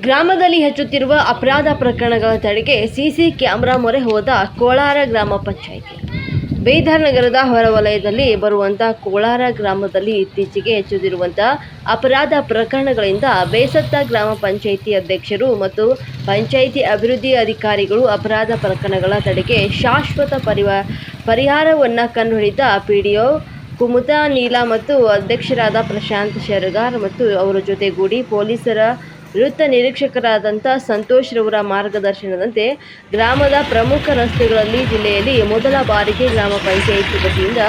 ಗ್ರಾಮದಲ್ಲಿ ಹೆಚ್ಚುತ್ತಿರುವ ಅಪರಾಧ ಪ್ರಕರಣಗಳ ತಡೆಗೆ ಸಿಸಿ ಕ್ಯಾಮೆರಾ ಮೊರೆ ಹೋದ ಕೋಲಾರ ಗ್ರಾಮ ಪಂಚಾಯಿತಿ. ಬೀದರ್ ನಗರದ ಹೊರವಲಯದಲ್ಲಿ ಬರುವಂಥ ಕೋಳಾರ ಗ್ರಾಮದಲ್ಲಿ ಇತ್ತೀಚೆಗೆ ಹೆಚ್ಚುತ್ತಿರುವಂಥ ಅಪರಾಧ ಪ್ರಕರಣಗಳಿಂದ ಬೇಸತ್ತ ಗ್ರಾಮ ಪಂಚಾಯಿತಿ ಅಧ್ಯಕ್ಷರು ಮತ್ತು ಪಂಚಾಯಿತಿ ಅಭಿವೃದ್ಧಿ ಅಧಿಕಾರಿಗಳು ಅಪರಾಧ ಪ್ರಕರಣಗಳ ತಡೆಗೆ ಶಾಶ್ವತ ಪರಿವ, ಪರಿಹಾರವನ್ನು ಕಂಡುಹಿಡಿದ P D O Kumutha Neela ಮತ್ತು ಅಧ್ಯಕ್ಷರಾದ ಪ್ರಶಾಂತ್ ಶೆರಗಾರ್ ಮತ್ತು ಅವರ ಜೊತೆಗೂಡಿ ಪೊಲೀಸರ ವೃತ್ತ ನಿರೀಕ್ಷಕರಾದಂಥ ಸಂತೋಷ್ ರವರ ಮಾರ್ಗದರ್ಶನದಂತೆ ಗ್ರಾಮದ ಪ್ರಮುಖ ರಸ್ತೆಗಳಲ್ಲಿ ಜಿಲ್ಲೆಯಲ್ಲಿ ಮೊದಲ ಬಾರಿಗೆ ಗ್ರಾಮ ಪಂಚಾಯಿತಿ ವತಿಯಿಂದ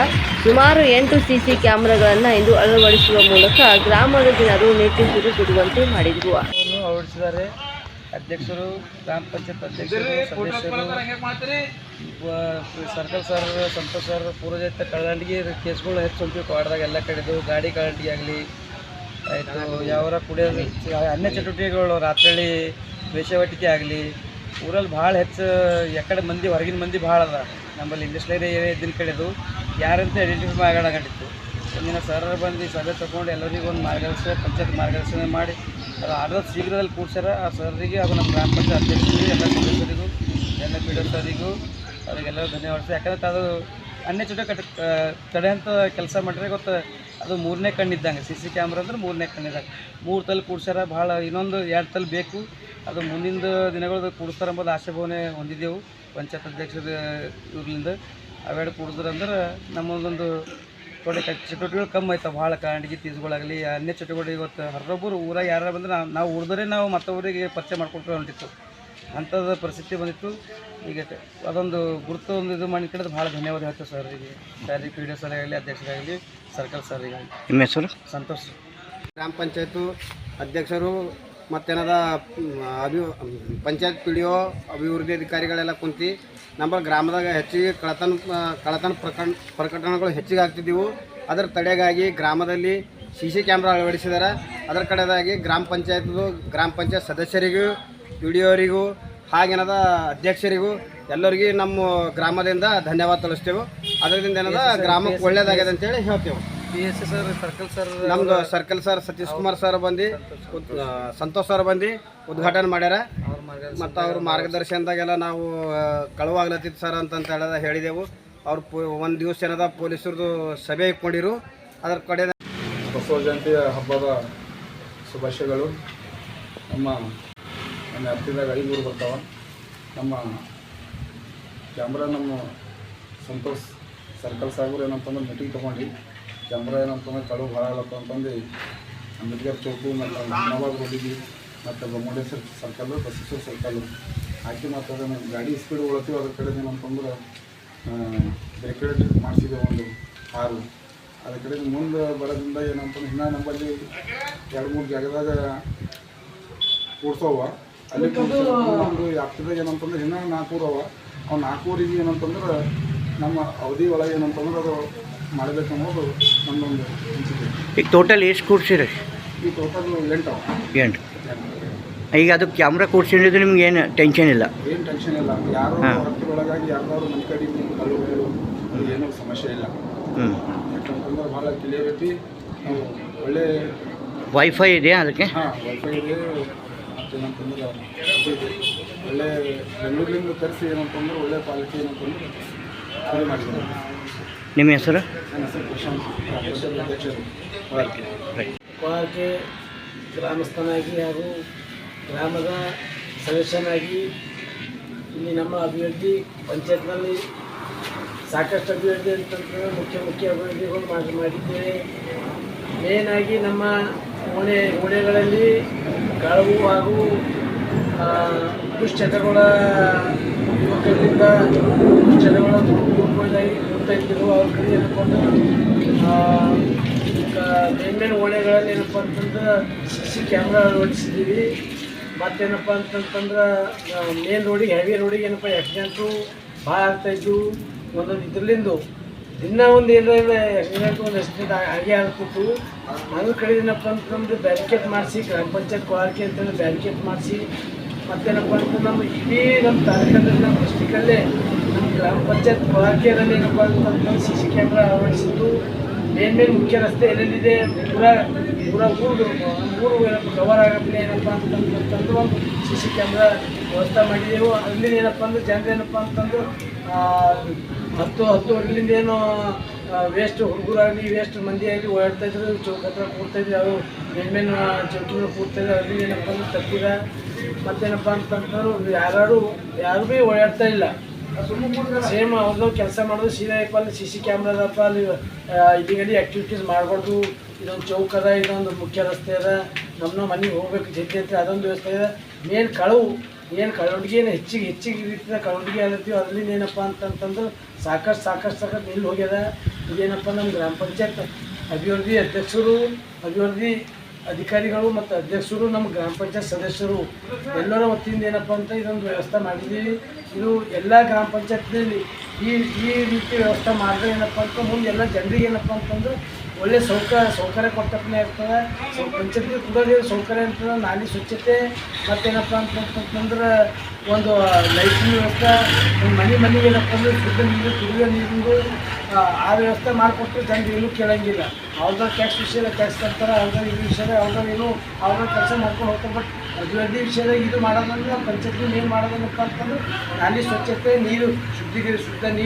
ಸುಮಾರು ಎಂಟು ಸಿಸಿ ಕ್ಯಾಮ್ರಾಗಳನ್ನು ಇಂದು ಅಳವಡಿಸುವ ಮೂಲಕ ಗ್ರಾಮದ ಜನರು ನಿಟ್ಟುಸಿರು ಬಿಡುವಂತೆ ಮಾಡಿದರು. ಅಳವಡಿಸಿದ್ದಾರೆ. ಅಧ್ಯಕ್ಷರು, ಗ್ರಾಮ ಪಂಚಾಯತ್ ಅಧ್ಯಕ್ಷರು, ಸದಸ್ಯರು ಸರ್ಕಲ್ ಸರ್, ಸಂತೋಷ್ ಸರ್ ಪೂರ್ವಜ ಕಳ್ಳಂಡಿಗೆ ಕೇಸ್ಗಳು ಹೆಚ್ಚು ಹೊಂಟಿವಿ ವಾರ್ಡ್ದಾಗ ಎಲ್ಲ ಕಡೆದು ಗಾಡಿ ಕಳ್ಳಂಡಿಗೆ ಆಗಲಿ ಆಯಿತು, ಯಾವರ ಕುಡಿಯೋದು ಅನ್ಯ ಚಟುವಟಿಕೆಗಳು ರಾತ್ರಿ ವೇಷವಾಟಿಕೆ ಆಗಲಿ, ಊರಲ್ಲಿ ಭಾಳ ಹೆಚ್ಚು ಎಕಡೆ ಮಂದಿ, ಹೊರಗಿನ ಮಂದಿ ಭಾಳ ಅದ. ನಮ್ಮಲ್ಲಿ ಇಂಡಸ್ಟ್ರಿಯಲ್ ಏರಿಯಾ ಇದ್ದಿನ ಕಡೆದು ಯಾರಂತ ಐಡೆಂಟಿಫೈ ಮಾಡೋಣಾಗಂಡಿತ್ತು ಒಂದಿನ ಸರ್ ಬಂದು ಸಭೆ ತಗೊಂಡು ಎಲ್ಲರಿಗೂ ಒಂದು ಮಾರ್ಗದರ್ಶನ, ಪಂಚಾಯತ್ ಮಾರ್ಗದರ್ಶನ ಮಾಡಿ ಅದು ಆರ್ಡರ್ ಶೀಘ್ರದಲ್ಲಿ ಕೂಡ್ಸ್ಯಾರ. ಆ ಸರ್ರಿಗೆ ಅದು ನಮ್ಮ ಗ್ರಾಮ ಪಂಚಾಯತ್ ಅಧ್ಯಕ್ಷರಿಗೆ, ಎಲ್ಲ ಸದಸ್ಯರಿಗೂ ಎಲ್ಲ ಪಿ ಡಿ ಸರಿಗೂ ಅವರಿಗೆಲ್ಲರೂ ಧನ್ಯವಾದ ಯಾಕಂದ್ರೆ ಅದು ಅನ್ಯ ಚಟ ಕಟ್ ತಡೆಯಂಥ ಕೆಲಸ ಮಾಡಿದ್ರೆ ಗೊತ್ತು ಅದು ಮೂರನೇ ಕಣ್ಣಿದ್ದಂಗೆ. ಸಿ ಸಿ ಕ್ಯಾಮ್ರಾ ಅಂದ್ರೆ ಮೂರನೇ ಕಣ್ಣಿದ್ದಂಗೆ. ಮೂರು ತಲೆ ಕೂಡ್ಸ್ಯಾರ, ಭಾಳ ಇನ್ನೊಂದು ಎರಡು ತಲೆ ಬೇಕು. ಅದು ಮುಂದಿನ ದಿನಗಳದ್ದು ಕೂಡಿಸ್ತಾರೆ ಎಂಬುದು ಆಶಾಭಾವನೆ ಹೊಂದಿದ್ದೆವು. ಪಂಚಾಯತ್ ಅಧ್ಯಕ್ಷರ ಇವ್ರಿಂದ ಅವೆರಡು ಕೂಡಿದ್ರಂದ್ರೆ ನಮ್ಮದೊಂದು ತೊಡೆ ಚಟುವಟಿಕೆಗಳು ಕಮ್ಮಿ ಆಯ್ತಾವೆ. ಭಾಳ ಕಾಂಡಿಗೆ ತೀಸ್ಗಳಾಗಲಿ ಅನ್ಯ ಚಟುವಟಿಕೆ ಇವತ್ತು ಹರೊಬ್ಬರು ಊರಾಗ ಯಾರು ಬಂದ್ರೆ ನಾವು ನಾವು ಉಳಿದ್ರೆ ನಾವು ಮತ್ತೊಬ್ಬರಿಗೆ ಪರಿಚಯ ಮಾಡ್ಕೊಳ್ತಾ ಹೊಂಟಿತ್ತು. ಅಂಥದ್ದು ಪರಿಸ್ಥಿತಿ ಬಂದಿತ್ತು. ಈಗ ಅದೊಂದು ಗುರುತು ಒಂದು ಇದು ಮಾಡಿ ಕಡೆ ಭಾಳ ಧನ್ಯವಾದ ಹೇಳ್ತೇವೆ ಸರ್ರಿಗೆ ಸರ್ ಪಿ ಡಿ ಎಸ್ ಆಗಲಿ ಅಧ್ಯಕ್ಷರಾಗಲಿ ಸರ್ಕಲ್ ಸರ್ಗಾಗಲಿ ನಿಮ್ಮ ಹೆಸರು? ಸಂತೋಷ್ ಗ್ರಾಮ ಪಂಚಾಯತು ಅಧ್ಯಕ್ಷರು ಮತ್ತೇನದ ಅಭಿ ಪಂಚಾಯತ್ ಪಿ ಡಿ ಒ ಅಭಿವೃದ್ಧಿ ಅಧಿಕಾರಿಗಳೆಲ್ಲ ಕುಂತು ನಮ್ಮ ಗ್ರಾಮದಾಗ ಹೆಚ್ಚಿಗೆ ಕಳತನ ಕಳತನ ಪ್ರಕರಣ ಪ್ರಕರಣಗಳು ಹೆಚ್ಚಿಗೆ ಆಗ್ತಿದ್ದವು. ಅದರ ತಡೆಗಾಗಿ ಗ್ರಾಮದಲ್ಲಿ ಸಿ ಸಿ ಕ್ಯಾಮ್ರಾ ಅಳವಡಿಸಿದ್ದಾರೆ ಅದರ ಕಡೆದಾಗಿ ಗ್ರಾಮ ಪಂಚಾಯತ್ದು ಗ್ರಾಮ ಪಂಚಾಯತ್ ಸದಸ್ಯರಿಗೂ ಪಿ ಡಿ ಅವರಿಗೂ ಹಾಗೇನದ ಅಧ್ಯಕ್ಷರಿಗೂ ಎಲ್ಲರಿಗೂ ನಮ್ಮ ಗ್ರಾಮದಿಂದ ಧನ್ಯವಾದ ತಿಳಿಸ್ತೇವೆ ಅದರಿಂದ ಏನದ ಗ್ರಾಮಕ್ಕೆ ಒಳ್ಳೇದಾಗಿದೆ ಅಂತೇಳಿ ಹೇಳ್ತೇವೆ. P S C sir circle sir ನಮ್ದು circle sir Satish Kumar sir ಬಂದು ಸಂತೋಷ್ ಸರ್ ಬಂದು ಉದ್ಘಾಟನೆ ಮಾಡ್ಯಾರ. ಮತ್ತು ಅವ್ರ ಮಾರ್ಗದರ್ಶನದಾಗೆಲ್ಲ ನಾವು ಕಳುವಾಗ್ಲತ್ತಿತ್ತು ಸರ್ ಅಂತಂತ ಹೇಳದ ಹೇಳಿದೆವು. ಅವ್ರು ಪೊ ಒಂದು ದಿವಸ ಏನದ ಪೊಲೀಸರದು ಸಭೆ ಇಟ್ಕೊಂಡಿರು. ಅದರ ಕಡೆ ಬಸವ ಜಯಂತಿಯ ಹಬ್ಬದ ಶುಭಾಶಯಗಳು. ನಮ್ಮ ನಮ್ಮ ಹತ್ತಿದಾಗ ಐನೂರು ಬರ್ತಾವೆ. ನಮ್ಮ ಕ್ಯಾಮ್ರಾ ನಮ್ಮ ಸಂತೋಷ್ ಸರ್ಕಲ್ ಸಾಗರ್ ಏನಂತಂದ್ರೆ ಮೀಟಿಂಗ್ ತೊಗೊಂಡು ಕ್ಯಾಮ್ರಾ ಏನಂತಂದ್ರೆ ಕಳು ಭಾಳ ಆಗಲತ್ತ ಅಂತಂದು ಅಂಬೇಡ್ಕರ್ ಚೌಕು ಮತ್ತು ನವಾಬ್ ರೋಡಿಗೆ ಮತ್ತು ಬೊಮ್ಮಡೇಶ್ವರ ಸರ್ಕಲ್ಲು ಬಸವೇಶ್ವರ ಸರ್ಕಲ್ಲು ಹಾಕಿ ಮತ್ತು ಅದನ್ನು ಗಾಡಿ ಸ್ಪೀಡ್ ಉಳ್ತೀವಿ ಅದ್ರ ಕಡೆ ಏನಂತಂದ್ರೆ ಬ್ರೇಕ್ರೇಟ್ ಮಾಡಿಸಿದ್ದೇವೆ ಒಂದು ಕಾರು ಅದ್ರ ಕಡೆ ಮುಂದೆ ಬರೋದ್ರಿಂದ ಏನಂತಂದ್ರೆ ಇನ್ನೂ ನಮ್ಮಲ್ಲಿ ಎರಡು ಮೂರು ಜಾಗದಾಗ ಕೂಡ್ಸವ. ನಮ್ಮದು ಯಾಪ್ತಿದಾಗ ಏನಂತಂದ್ರೆ ಇನ್ನೂ ನಾಲ್ಕೂರು ಅವ. ಅವು ನಾಲ್ಕೂರಿಗೆ ಏನಂತಂದ್ರೆ ನಮ್ಮ ಅವಧಿ ಒಳಗೆ ಏನಂತಂದ್ರೆ ಅದು ಮಾಡಬೇಕು ಅನ್ನೋದು ನಮ್ಮದೊಂದು ಅನಿಸಿಕೆ. ಈಗ ಟೋಟಲ್ ಎಷ್ಟು ಕೂಡ್ಸಿರಿ? ಈ ಟೋಟಲ್ ಎಂಟು ಅವ. ಎಂಟು. ಈಗ ಅದು ಕ್ಯಾಮ್ರಾ ಕೂಡ್ಸಿದ್ರೆ ನಿಮ್ಗೆ ಏನು ಟೆನ್ಷನ್ ಇಲ್ಲ? ಏನು ಟೆನ್ಷನ್ ಇಲ್ಲ. ಯಾರು ಒಳಗಾಗಿ ಯಾರ್ದಾದ್ರು ಮನೆ ಕಡೆ ಕಲ್ಲುಗಳು ಏನೂ ಸಮಸ್ಯೆ ಇಲ್ಲ. ಹ್ಞೂ ಯಾಕಂತಂದ್ರೆ ಭಾಳ ತಿಳಿಯಬೇಕು ನಾವು ಒಳ್ಳೆ ವೈಫೈ ಇದೆಯಾ ಅದಕ್ಕೆ? ಹಾಂ ವೈಫೈ ಇದೆ. ಇದು ಒಳ್ಳೆ ಬೆಂಗಳೂರಿಂದ ತರಿಸಿ ಏನಂತಂದ್ರೆ ಒಳ್ಳೆ ಕ್ವಾಲಿಟಿ ಏನಂತಂದ್ರೆ ಅದು ಮಾಡಿದ್ದಾರೆ ನಿಮ್ಮ ಹೆಸರು? ನನ್ನ ಹೆಸರು ಪ್ರಶಾಂತ್. ಅಧ್ಯಕ್ಷರು. ಕೋಲಾರಕ್ಕೆ ಗ್ರಾಮಸ್ಥನಾಗಿ ಹಾಗೂ ಗ್ರಾಮದ ಸದಸ್ಯನಾಗಿ ಇಲ್ಲಿ ನಮ್ಮ ಅಭಿವೃದ್ಧಿ ಪಂಚಾಯತ್ನಲ್ಲಿ ಸಾಕಷ್ಟು ಅಭಿವೃದ್ಧಿ ಅಂತಂದ್ರೆ ಮುಖ್ಯ ಮುಖ್ಯ ಅಭಿವೃದ್ಧಿಗಳು ಮಾಡಿ ಮಾಡಿದ್ದೇವೆ. ಮೇನಾಗಿ ನಮ್ಮ ಓಣೆ ಓಣೆಗಳಲ್ಲಿ ಕಳವು ಹಾಗೂ ದುಶ್ಚಟಗಳ ಯುವಕರಿಂದ ದುಶ್ಚಟಗಳ ಇದ್ದರು ಅವ್ರ ಕಡೆ ಹೇಳ್ಕೊಂಡು ಮೇನ್ ಮೇನ್ ಓಣೆಗಳಲ್ಲಿ ಏನಪ್ಪ ಅಂತಂದ್ರೆ ಸಿ ಸಿ ಕ್ಯಾಮ್ರಾ ಅಳವಡಿಸಿದ್ದೀವಿ ಮತ್ತೇನಪ್ಪ ಅಂತಂತಂದ್ರೆ ಮೇನ್ ರೋಡಿಗೆ ಹೆವಿ ರೋಡಿಗೆ ಏನಪ್ಪ ಆಕ್ಸಿಡೆಂಟು ಭಾಳ ಆಗ್ತಾಯಿದ್ದು ಒಂದೊಂದು ಇದ್ರಲಿಂದು ದಿನ ಒಂದು ಏನಾರ ಆಕ್ಸಿಡೆಂಟ್ ಒಂದು ಆಕ್ಸಿಡೆಂಟ್ ಆಗೇ ಆಗ್ತಿತ್ತು ಅದ್ರ ಕಡೆ ಏನಪ್ಪ ಅಂತಂದ್ರೆ ಬ್ಯಾರಿಕೇಡ್ ಮಾಡಿಸಿ ಗ್ರಾಮ ಪಂಚಾಯತ್ ಕೊಳಕೆ ಅಂತಂದ್ರೆ ಬ್ಯಾರಿಕೇಡ್ ಮಾಡಿಸಿ ಮತ್ತೇನಪ್ಪ ಅಂದ್ರೆ ನಮ್ಮ ಇಡೀ ನಮ್ಮ ತಾಲೂಕಲ್ಲಿ ನಮ್ಮ ಡಿಸ್ಟಿಕಲ್ಲೇ ನಮ್ಮ ಗ್ರಾಮ ಪಂಚಾಯತ್ ಕೊಳಕೆಯಲ್ಲಿ ಏನಪ್ಪ ಅಂತಂದ್ರೆ ಸಿ ಸಿ ಕ್ಯಾಮ್ರಾ ಅಳವಡಿಸಿದ್ದು. ಮೇನ್ ಮೇನ್ ಮುಖ್ಯ ರಸ್ತೆ ಏನೇನಿದೆ ಪೂರ ಪೂರ ಊರು ಊರು ಕವರ್ ಆಗಪ್ಲೆ ಏನಪ್ಪ ಅಂತಂದ್ರೆ ಒಂದು ಸಿ ಸಿ ಕ್ಯಾಮ್ರಾ ವ್ಯವಸ್ಥೆ ಮಾಡಿದೆವು. ಅಲ್ಲಿ ಏನಪ್ಪ ಅಂದ್ರೆ ಜನರು ಏನಪ್ಪ ಅಂತಂದು ಆ, ಹತ್ತು ಹತ್ತುವರೆಲಿಂದ ಏನು ವೇಸ್ಟ್ ಹುಡುಗರಾಗಲಿ ವೇಸ್ಟ್ ಮಂದಿ ಆಗಲಿ ಓಡಾಡ್ತಾ ಇದ್ರು, ಚೌಕ ಹತ್ರ ಕೂರ್ತಾ ಇದ್ರು ಅವರು ಮೇನ್ ಮೇನ್ ಚೌಕಿಗಳು ಕೂರ್ತಾ ಇದ್ರು, ಅಲ್ಲಿ ಏನಪ್ಪ ಅಂದ್ರೆ ತಪ್ಪಿದ. ಮತ್ತೇನಪ್ಪ ಅಂತಂದ್ರೆ ಯಾರು ಯಾರು ಭೀ ಓಡಾಡ್ತಾ ಇಲ್ಲ. ಸೇಮ್ ಅವ್ರದ್ದು ಕೆಲಸ ಮಾಡೋದು ಸೀದಾ ಯಪ್ಪ ಅಲ್ಲಿ ಸಿ ಸಿ ಕ್ಯಾಮ್ರಾದಪ್ಪ ಅಲ್ಲಿ ಇದೀಗಲ್ಲಿ ಆ್ಯಕ್ಟಿವಿಟೀಸ್ ಮಾಡಬಾರ್ದು. ಇದೊಂದು ಚೌಕ ಅದ, ಇದೊಂದು ಮುಖ್ಯ ರಸ್ತೆ ಅದ. ನಮ್ಮ ಮನೆಗೆ ಹೋಗ್ಬೇಕು ಜೊತೆ ಅಂತ ಅದೊಂದು ವ್ಯವಸ್ಥೆ ಇದೆ. ಮೇನ್ ಕಳವು ಏನು ಕಳವಡಿಗೆ ಏನು ಹೆಚ್ಚಿಗೆ ಹೆಚ್ಚಿಗೆ ರೀತಿಯ ಕಳವಡಿಗೆ ಆಗತ್ತೀವಿ ಅದ್ರಿಂದ ಏನಪ್ಪ ಅಂತಂತಂದು ಸಾಕಷ್ಟು ಸಾಕಷ್ಟು ಸಾಕಷ್ಟು ನಿಲ್ಲಿ ಹೋಗ್ಯದ. ಇದೇನಪ್ಪ ನಮ್ಮ ಗ್ರಾಮ ಪಂಚಾಯತ್ ಅಭಿವೃದ್ಧಿ ಅಧ್ಯಕ್ಷರು, ಅಭಿವೃದ್ಧಿ ಅಧಿಕಾರಿಗಳು ಮತ್ತು ಅಧ್ಯಕ್ಷರು ನಮ್ಮ ಗ್ರಾಮ ಪಂಚಾಯತ್ ಸದಸ್ಯರು ಎಲ್ಲರ ವತಿಯಿಂದ ಏನಪ್ಪ ಅಂತ ಇದೊಂದು ವ್ಯವಸ್ಥೆ ಮಾಡಿದ್ದೀವಿ. ಇದು ಎಲ್ಲ ಗ್ರಾಮ ಪಂಚಾಯತ್ನಲ್ಲಿ ಈ ಈ ರೀತಿ ವ್ಯವಸ್ಥೆ ಮಾಡಿದ್ರೆ ಏನಪ್ಪ ಅಂತ ಮುಂದೆ ಎಲ್ಲ ಜನರಿಗೆ ಏನಪ್ಪ ಅಂತಂದ್ರೆ ಒಳ್ಳೆ ಸೌಕರ್ಯ ಸೌಕರ್ಯ ಕೊಟ್ಟಪ್ಪನೇ ಇರ್ತದೆ ಪಂಚಾಯತ್ಗೆ ಕುಡೋದೇ ಸೌಕರ್ಯ ಇರ್ತದೆ ನಾಲಿ ಸ್ವಚ್ಛತೆ ಮತ್ತೇನಪ್ಪ ಅಂತಂತಂದ್ರೆ ಒಂದು ಲೈಟಿನ ವ್ಯವಸ್ಥೆ ಒಂದು ಮನೆ ಮನೆಗೆ ಏನಪ್ಪ ಅಂದ್ರೆ ಶುದ್ಧ ನೀರು ಕುಡಿಯೋ ನೀರಿಂದು ಆ, ವ್ಯವಸ್ಥೆ ಮಾಡಿಕೊಟ್ಟು ಜನರು ಏನೂ ಕೇಳೋಂಗಿಲ್ಲ. ಅವ್ರದ್ದು ಟ್ಯಾಕ್ಸ್ ವಿಷಯದ ಟ್ಯಾಕ್ಸ್ ಕಟ್ತಾರೆ ಅವ್ರದ್ದು ಈ ವಿಷಯದಾಗ ಅವ್ರದ್ದು ಏನು ಅವ್ರದ್ದು ಕೆಲಸ ಮಾಡ್ಕೊಂಡು ಹೋಗ್ತಾರೆ. ಬಟ್ ಅಭಿವೃದ್ಧಿ ವಿಷಯದಾಗ ಇದು ಮಾಡೋದಂದ್ರೆ ಪಂಚಾಯತ್ಗೆ ಏನು ಮಾಡೋದನ್ನಪ್ಪ ಅಂತಂದ್ರೆ ನಾಲಿ ಸ್ವಚ್ಛತೆ ನೀರು ಶುದ್ಧಿಗೆ ಶುದ್ಧ ನೀರು.